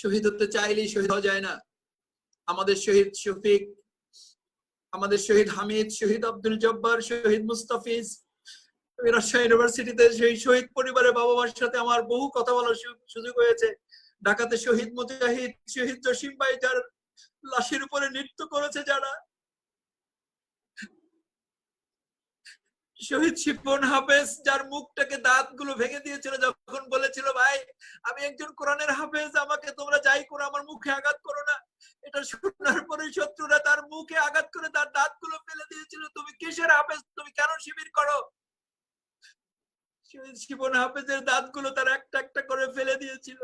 শহীদ হতে চাইলেই শহীদ হওয়া যায় না। আমাদের শহীদ শফিক, আমাদের শহীদ হামিদ, শহীদ আব্দুল জব্বার, শহীদ মুস্তাফিজ রাজশাহী ইউনিভার্সিটিতে সেই শহীদ পরিবারের বাবা মার সাথে আমার বহু কথা বলার সুযোগ হয়েছে। ঢাকাতে শহীদ মুজাহিদ, শহীদ জসিম ভাই যার লাশের উপরে নৃত্য করেছে যারা। শহীদ শিপন হাফেজ, যার মুখটাকে দাঁতগুলো ভেঙে দিয়েছিল, যখন বলেছিল, ভাই, আমি একজন কোরআনের হাফেজ, আমাকে তোমরা যাই করো, আমার মুখে আঘাত করো না। এটা শোনার পরে শত্রুরা তার মুখে আঘাত করে তার দাঁতগুলো ফেলে দিয়েছিল। তুমি কিসের হাফেজ? তুমি কেন শিবির করো? শহীদ শিবন হাফেজের দাঁতগুলো তার একটা একটা করে ফেলে দিয়েছিল।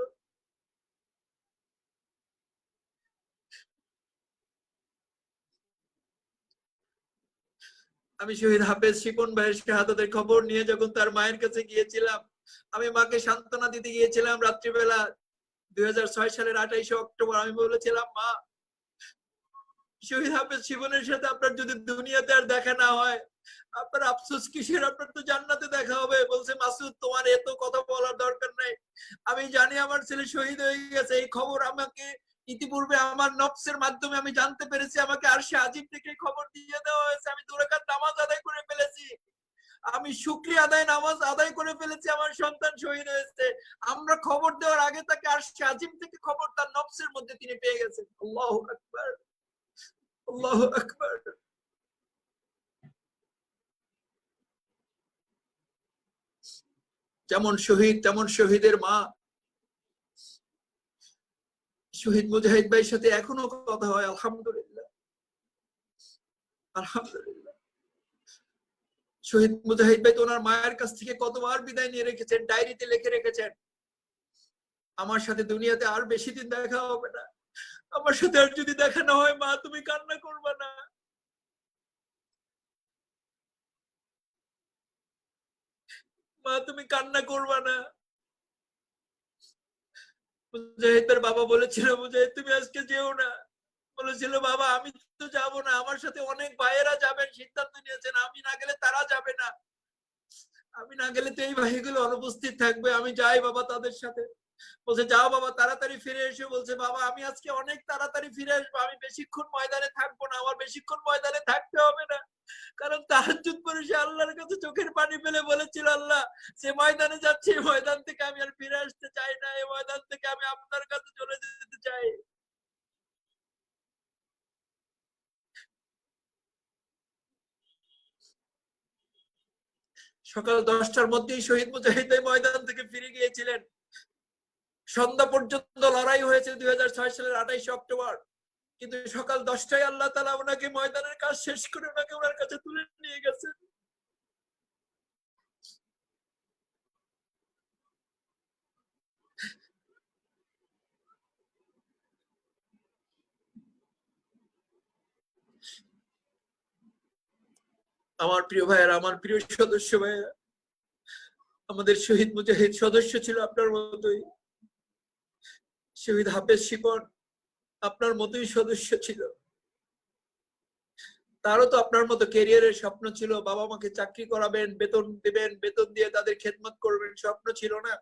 আমি শহীদ হাফেজ শিপন ভাইয়ের শাহাদাতের খবর নিয়ে যখন তার মায়ের কাছে গিয়েছিলাম, আমি মাকে সান্ত্বনা দিতে গিয়েছিলাম রাত্রিবেলা দুই সালের আঠাইশে অক্টোবর। আমি বলেছিলাম, মা, শহীদ হাফেজ শিবনের সাথে আপনার যদি দুনিয়াতে আর দেখা না হয়, আপনার আফসোস কিসের? আপনার তো জান্নাতে দেখা হবে। বলছে, মাসুদ, তোমার এত কথা বলার দরকার নাই। আমি জানি আমার ছেলে শহীদ হয়ে গেছে। এই খবর আমাকে ইতিপূর্বে আমার নফসের মাধ্যমে আমি জানতে পেরেছি, আমাকে আর সে আজিব থেকে খবর দিয়ে দেওয়া হয়েছে। আমি দুরাকাত নামাজ আদায় করে ফেলেছি। আমি শুক্রিয়া আদায়, নামাজ আদায় করে ফেলেছি, আমার সন্তান শহীদ হয়েছে। আমরা খবর দেওয়ার আগে তাকে আর সে আজিম থেকে খবর তার নফসের মধ্যে তিনি পেয়ে গেছেন। আল্লাহ আকবার। আল্লাহ আকবার। যেমন শহীদ, তেমন শহীদের মা। শহীদ মুজাহিদ ভাইয়ের সাথে এখনও কথা হয়, আলহামদুলিল্লাহ। শহীদ মুজাহিদ ভাই তো ওনার মায়ের কাছ থেকে কতবার বিদায় নিয়ে রেখেছেন, ডায়েরিতে লিখে রেখেছেন। আমার সাথে দুনিয়াতে আর বেশি দিন দেখা হবে না। আমার সাথে আর যদি দেখা না হয়, মা, তুমি কান্না করবে না। মা, তুমি কান্না করবে না। মুজাহিদের বাবা বলেছিল, মুজাহিদ, তুমি আজকে যেও না। বলেছিল, বাবা, আমি তো যাব না। আমার সাথে অনেক ভাইয়েরা যাবেন, সিদ্ধান্ত নিয়েছেন। আমি না গেলে তারা যাবে না। আমি না গেলে তো এই ভাইগুলো অনুপস্থিত থাকবে। আমি যাই বাবা তাদের সাথে। বলছে, যাও বাবা, তাড়াতাড়ি ফিরে এসে। বলছে, বাবা, আমি আজকে অনেক তাড়াতাড়ি ফিরে আসব। আমি বেশিক্ষণ ময়দানে থাকব না। আমার বেশিক্ষণ ময়দানে থাকতে হবে না। কারণ তাহাজুদ পরে সে আল্লাহর কাছে চোখের পানি ফেলে বলেছিল, আল্লাহ সে ময়দানে যাচ্ছে, এই ময়দান থেকে আমি আর ফিরে আসতে চাই না। এই ময়দান থেকে আমি আপনার কাছে চলে যেতে চাই। সকাল দশটার মধ্যেই শহীদ মুজাহিদ ময়দান থেকে ফিরে গিয়েছিলেন। সন্ধ্যা পর্যন্ত লড়াই হয়েছে দুই হাজার ছয় সালের আঠাইশে অক্টোবর। কিন্তু সকাল দশটায় আল্লাহ তালা ওনাকে ময়দানের কাজ শেষ করে ওনাকে ওনার কাছে তুলে নিয়ে গেছেন। আমার প্রিয় ভাইয়েরা, আমার প্রিয় সদস্য ভাইয়েরা, আমাদের শহীদ মুজাহিদ সদস্য ছিল আপনার মতোই। শহীদ হাফেজ শিপন আপনার মতোই সদস্য ছিল। তারও তো আপনার মতো ক্যারিয়ারের স্বপ্ন ছিল। বাবা মাকে চাকরি করাবেন, বেতন দেবেন, বেতন দিয়ে তাদের খেদমত করবেন, স্বপ্ন ছিল না।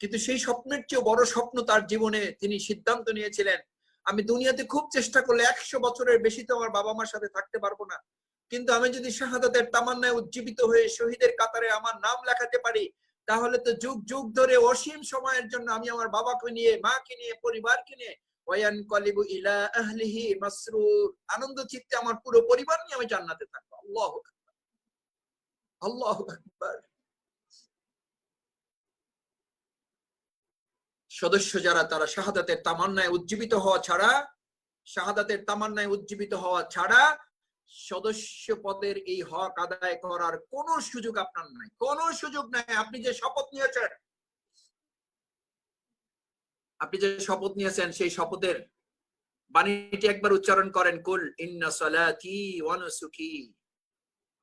কিন্তু সেই স্বপ্নের চেয়ে বড় স্বপ্ন তার জীবনে তিনি সিদ্ধান্ত নিয়েছিলেন, আমি দুনিয়াতে খুব চেষ্টা করলে একশো বছরের বেশি তো আমার বাবা মার সাথে থাকতে পারব না। কিন্তু আমি যদি শাহাদাতের তামান্নায় উজ্জীবিত হয়ে শহীদের কাতারে আমার নাম লেখাতে পারি তাহলে তো যুগ যুগ ধরে অসীম সময়ের জন্য আমি আমার বাবাকে নিয়ে, মাকে নিয়ে, পরিবারকে নিয়ে ওয়ান কলিবু ইলা আহলিহি মাসরুর, আনন্দ চিত্তে আমার পুরো পরিবার নিয়ে আমি জান্নাতে থাকব। আল্লাহ আল্লাহ সদস্য যারা, তারা শাহাদাতের তামান্নায় উজ্জীবিত হওয়া ছাড়া, শাহাদাতের তামান্নায় উজ্জীবিত হওয়া ছাড়া সদস্য পদের এই হক আদায় করার কোনো সুযোগ আপনার নাই। কোনো সুযোগ নাই। আপনি যে শপথ নিয়েছেন, আপনি যে শপথ নিয়েছেন, সেই শপথের বাণীটি একবার উচ্চারণ করেন। কুল ইন্না সালাতি ওয়া নুসুকি।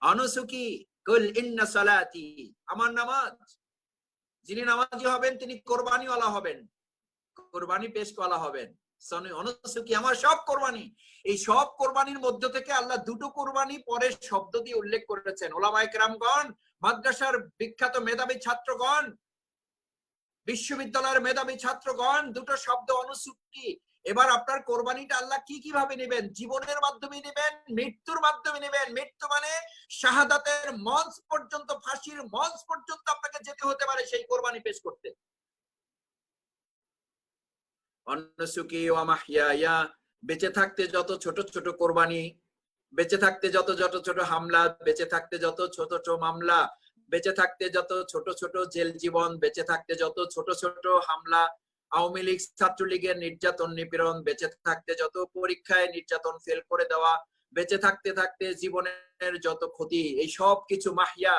অনুসুকি? কুল ইন্না সালাতি। আমার নামাজ। যিনি নামাজি হবেন, তিনি কোরবানিওয়ালা হবেন। কোরবানি পেশ করা হবেন। অনুসুকি আমার সব কোরবানি। এই সব কোরবানির মধ্য থেকে আল্লাহ দুটো কোরবানি পরের শব্দ দিয়ে উল্লেখ করেছেন। মাদ্রাসার বিখ্যাত মেধাবী ছাত্রগণ, বিশ্ববিদ্যালয়ের মেধাবী ছাত্রগণ, দুটো শব্দ অনুসূক্তি এবার আপনার কোরবানিটা আল্লাহ কি কীভাবে নেবেন? জীবনের মাধ্যমে নেবেন? মৃত্যুর মাধ্যমে নেবেন? মৃত্যু মানে শাহাদাতের মঞ্চ পর্যন্ত, ফাঁসির মঞ্চ পর্যন্ত আপনাকে যেতে হতে পারে সেই কোরবানি পেশ করতে। অন্নসুকি ওয়ামাহিয়া বেঁচে থাকতে যত ছোট ছোট কোরবানি, বেঁচে থাকতে যত যত ছোট হামলা, বেঁচে থাকতে যত ছোট ছোট মামলা, বেঁচে থাকতে যত ছোট ছোট জেল জীবন, বেঁচে থাকতে যত ছোট ছোট হামলা, আওয়ামী লীগ ছাত্রলীগের নির্যাতন নিপীড়ন, বেঁচে থাকতে যত পরীক্ষায় নির্যাতন ফেল করে দেওয়া, বেঁচে থাকতে থাকতে জীবনের যত ক্ষতি, এই সব কিছু মাহিয়া।